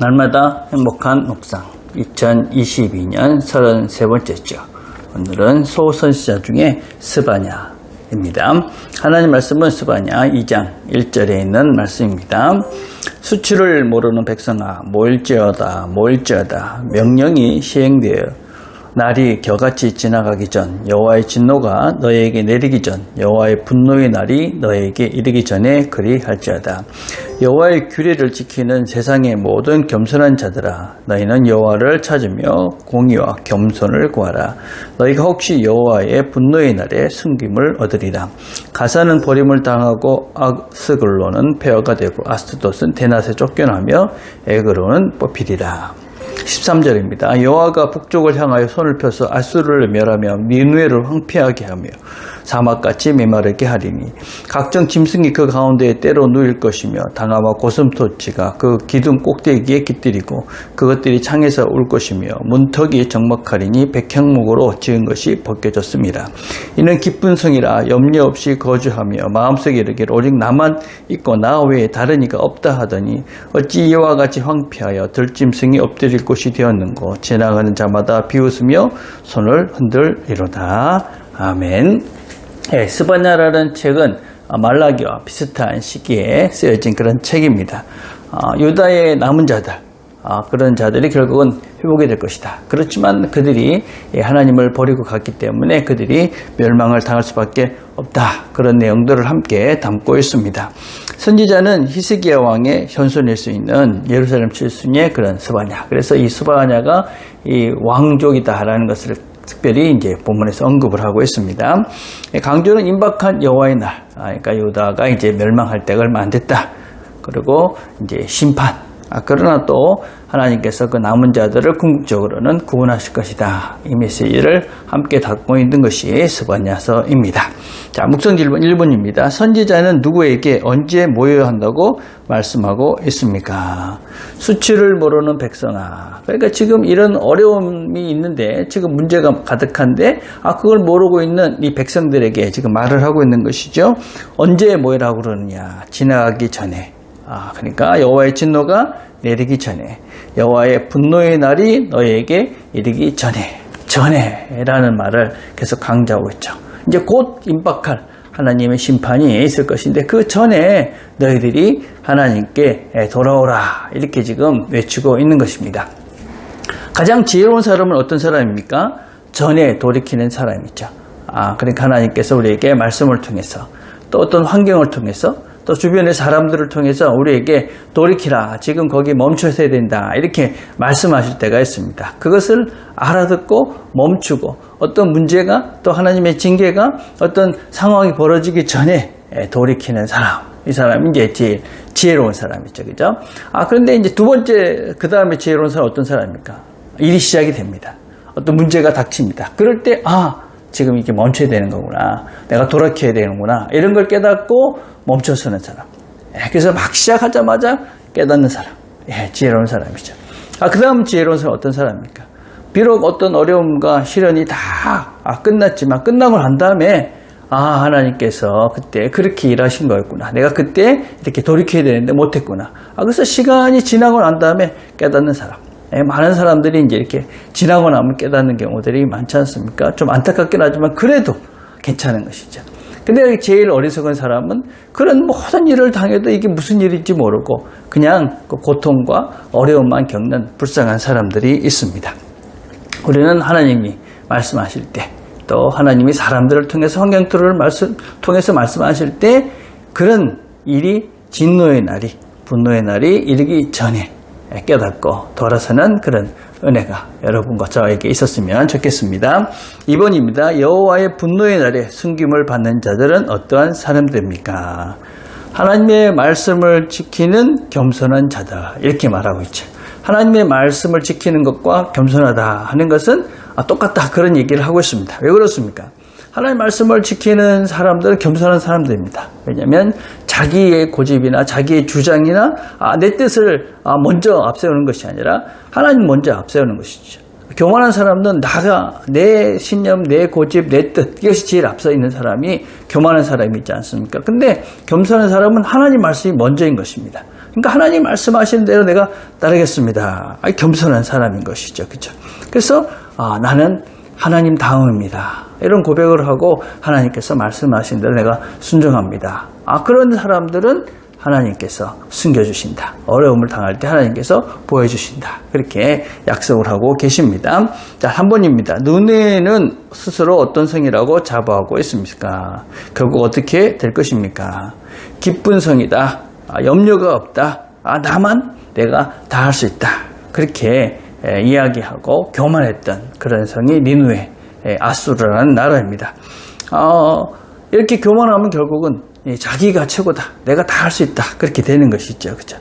날마다 행복한 묵상 2022년 33번째죠. 오늘은 소선지자 중에 스바냐입니다. 하나님 말씀은 스바냐 2장 1절에 있는 말씀입니다. 수치를 모르는 백성아 모일지어다 모일지어다 명령이 시행되어 날이 겨같이 지나가기 전 여호와의 진노가 너에게 내리기 전 여호와의 분노의 날이 너에게 이르기 전에 그리 할지어다. 여호와의 규례를 지키는 세상의 모든 겸손한 자들아 너희는 여호와를 찾으며 공의와 겸손을 구하라. 너희가 혹시 여호와의 분노의 날에 숨김을 얻으리라. 가사는 버림을 당하고 아스글로는 폐허가 되고 아스도스는 대낮에 쫓겨나며 에그로는 뽑히리라 13절입니다. 여호와가 북쪽을 향하여 손을 펴서 아수르를 멸하며 미누에를 황폐하게 하며 사막같이 메마르게 하리니 각종 짐승이 그 가운데에 때로 누일 것이며 당아와 고슴도치가 그 기둥 꼭대기에 깃들이고 그것들이 창에서 울 것이며 문턱이 적막하리니 백향목으로 지은 것이 벗겨졌습니다. 이는 기쁜 성이라 염려 없이 거주하며 마음속에 이르기를 오직 나만 있고 나 외에 다른 이가 없다 하더니 어찌 이와 같이 황폐하여 들짐승이 엎드릴 곳이 되었는고 지나가는 자마다 비웃으며 손을 흔들리로다. 아멘. 예, 스바냐라는 책은 말라기와 비슷한 시기에 쓰여진 그런 책입니다. 아, 유다의 남은 자들, 아, 그런 자들이 결국은 회복이 될 것이다. 그렇지만 그들이 예, 하나님을 버리고 갔기 때문에 그들이 멸망을 당할 수밖에 없다. 그런 내용들을 함께 담고 있습니다. 선지자는 히스기야 왕의 현손일 수 있는 예루살렘 출신의 그런 스바냐. 그래서 이 스바냐가 이 왕족이다라는 것을 특별히 이제 본문에서 언급을 하고 있습니다. 강조는 임박한 여호와의 날, 아, 그러니까 유다가 이제 멸망할 때가 얼마 안 됐다. 그리고 이제 심판. 아, 그러나 또 하나님께서 그 남은 자들을 궁극적으로는 구원하실 것이다. 이 메시지를 함께 담고 있는 것이 스바냐서입니다. 자, 묵성 질문 1번입니다. 선지자는 누구에게 언제 모여야 한다고 말씀하고 있습니까? 수치를 모르는 백성아. 그러니까 지금 이런 어려움이 있는데 지금 문제가 가득한데 아 그걸 모르고 있는 이 백성들에게 지금 말을 하고 있는 것이죠. 언제 모여라고 그러느냐? 지나가기 전에. 아, 그러니까 여호와의 진노가 내리기 전에 여호와의 분노의 날이 너에게 이르기 전에 전에라는 말을 계속 강조하고 있죠. 이제 곧 임박할 하나님의 심판이 있을 것인데 그 전에 너희들이 하나님께 돌아오라 이렇게 지금 외치고 있는 것입니다. 가장 지혜로운 사람은 어떤 사람입니까? 전에 돌이키는 사람이죠. 아, 그러니까 하나님께서 우리에게 말씀을 통해서 또 어떤 환경을 통해서 또 주변의 사람들을 통해서 우리에게 돌이키라. 지금 거기 멈춰 서야 된다. 이렇게 말씀하실 때가 있습니다. 그것을 알아듣고 멈추고 어떤 문제가 또 하나님의 징계가 어떤 상황이 벌어지기 전에 돌이키는 사람. 이 사람이 이제 제일 지혜로운 사람이죠. 그죠? 아, 그런데 이제 두 번째, 그 다음에 지혜로운 사람 어떤 사람입니까? 일이 시작이 됩니다. 어떤 문제가 닥칩니다. 그럴 때, 아, 지금 이게 멈춰야 되는 거구나. 내가 돌아켜야 되는구나. 이런 걸 깨닫고 멈춰서는 사람. 예, 그래서 막 시작하자마자 깨닫는 사람. 예, 지혜로운 사람이죠. 아, 그 다음 지혜로운 사람 어떤 사람입니까? 비록 어떤 어려움과 시련이 다 아, 끝났지만 끝나고 난 다음에 아, 하나님께서 그때 그렇게 일하신 거였구나. 내가 그때 이렇게 돌이켜야 되는데 못했구나. 아, 그래서 시간이 지나고 난 다음에 깨닫는 사람. 예, 많은 사람들이 이제 이렇게 지나고 나면 깨닫는 경우들이 많지 않습니까? 좀 안타깝긴 하지만 그래도 괜찮은 것이죠. 근데 제일 어리석은 사람은 그런 모든 일을 당해도 이게 무슨 일인지 모르고 그냥 그 고통과 어려움만 겪는 불쌍한 사람들이 있습니다. 우리는 하나님이 말씀하실 때 또 하나님이 사람들을 통해서 환경들을 말씀, 통해서 말씀하실 때 그런 일이 진노의 날이 분노의 날이 이르기 전에 깨닫고 돌아서는 그런 은혜가 여러분과 저에게 있었으면 좋겠습니다. 2번입니다. 여호와의 분노의 날에 숨김을 받는 자들은 어떠한 사람들입니까? 하나님의 말씀을 지키는 겸손한 자다. 이렇게 말하고 있죠. 하나님의 말씀을 지키는 것과 겸손하다 하는 것은 똑같다. 그런 얘기를 하고 있습니다. 왜 그렇습니까? 하나님의 말씀을 지키는 사람들은 겸손한 사람들입니다. 왜냐하면 자기의 고집이나 자기의 주장이나 아, 내 뜻을 아, 먼저 앞세우는 것이 아니라 하나님 먼저 앞세우는 것이죠. 교만한 사람은 나가 내 신념, 내 고집, 내 뜻 이것이 제일 앞서 있는 사람이 교만한 사람이 있지 않습니까? 근데 겸손한 사람은 하나님 말씀이 먼저인 것입니다. 그러니까 하나님 말씀하시는 대로 내가 따르겠습니다. 겸손한 사람인 것이죠. 그죠? 그래서 아, 나는 하나님 다음입니다. 이런 고백을 하고 하나님께서 말씀하신 대로 내가 순종합니다. 아, 그런 사람들은 하나님께서 숨겨주신다. 어려움을 당할 때 하나님께서 보여주신다. 그렇게 약속을 하고 계십니다. 자, 한 번입니다. 너네는 스스로 어떤 성이라고 자부하고 있습니까? 결국 어떻게 될 것입니까? 기쁜 성이다. 아, 염려가 없다. 아, 나만 내가 다 할 수 있다. 그렇게 에, 이야기하고 교만했던 그런 성이 니누에 에, 아수르라는 나라입니다. 어, 이렇게 교만하면 결국은 이 자기가 최고다. 내가 다 할 수 있다. 그렇게 되는 것이죠. 그죠?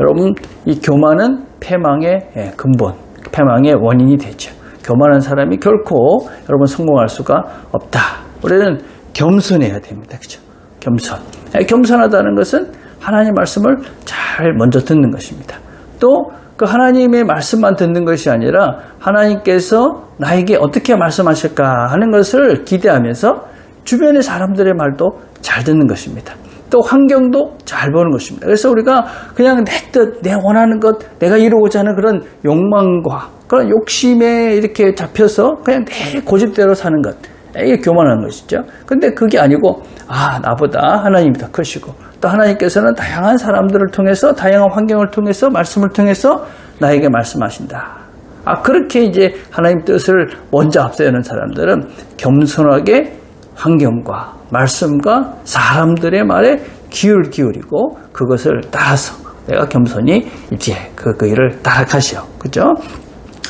여러분, 이 교만은 패망의 예, 근본, 패망의 원인이 되죠. 교만한 사람이 결코 여러분 성공할 수가 없다. 우리는 겸손해야 됩니다. 그죠? 겸손. 예, 겸손하다는 것은 하나님 말씀을 잘 먼저 듣는 것입니다. 또 그 하나님의 말씀만 듣는 것이 아니라 하나님께서 나에게 어떻게 말씀하실까 하는 것을 기대하면서 주변의 사람들의 말도 잘 듣는 것입니다. 또 환경도 잘 보는 것입니다. 그래서 우리가 그냥 내 뜻, 내 원하는 것, 내가 이루고자 하는 그런 욕망과 그런 욕심에 이렇게 잡혀서 그냥 내 고집대로 사는 것. 이게 교만한 것이죠. 근데 그게 아니고, 아, 나보다 하나님이 더 크시고, 또 하나님께서는 다양한 사람들을 통해서, 다양한 환경을 통해서, 말씀을 통해서 나에게 말씀하신다. 아, 그렇게 이제 하나님 뜻을 먼저 앞세우는 사람들은 겸손하게 환경과 말씀과 사람들의 말에 귀를 기울이고 그것을 따라서 내가 겸손히 이제 그, 그 일을 따라가시오. 그죠?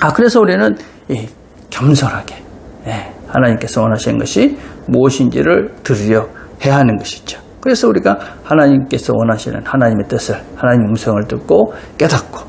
아, 그래서 우리는 이 겸손하게, 예, 하나님께서 원하시는 것이 무엇인지를 들으려 해야 하는 것이죠. 그래서 우리가 하나님께서 원하시는 하나님의 뜻을, 하나님의 음성을 듣고 깨닫고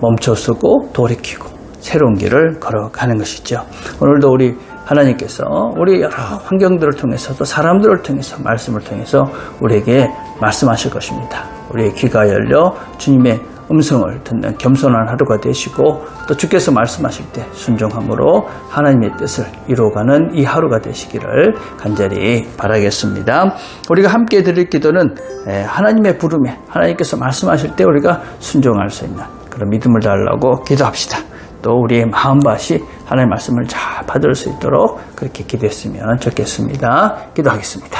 멈춰 서고 돌이키고 새로운 길을 걸어가는 것이죠. 오늘도 우리 하나님께서 우리 여러 환경들을 통해서 또 사람들을 통해서 말씀을 통해서 우리에게 말씀하실 것입니다. 우리의 귀가 열려 주님의 음성을 듣는 겸손한 하루가 되시고 또 주께서 말씀하실 때 순종함으로 하나님의 뜻을 이루어가는 이 하루가 되시기를 간절히 바라겠습니다. 우리가 함께 드릴 기도는 하나님의 부름에 하나님께서 말씀하실 때 우리가 순종할 수 있는 그런 믿음을 달라고 기도합시다. 또 우리의 마음밭이 하나님의 말씀을 잘 받을 수 있도록 그렇게 기도했으면 좋겠습니다. 기도하겠습니다.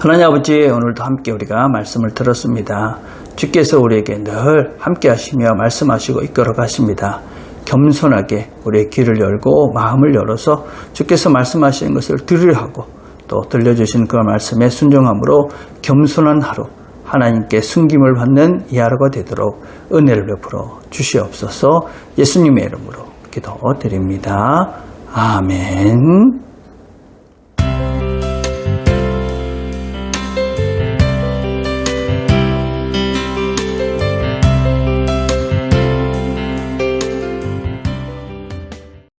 하나님 아버지 오늘도 함께 우리가 말씀을 들었습니다. 주께서 우리에게 늘 함께 하시며 말씀하시고 이끌어 가십니다. 겸손하게 우리의 귀를 열고 마음을 열어서 주께서 말씀하시는 것을 들으려 하고 또 들려주신 그 말씀에 순종함으로 겸손한 하루 하나님께 숨김을 받는 이 하루가 되도록 은혜를 베풀어 주시옵소서 예수님의 이름으로 기도드립니다. 아멘.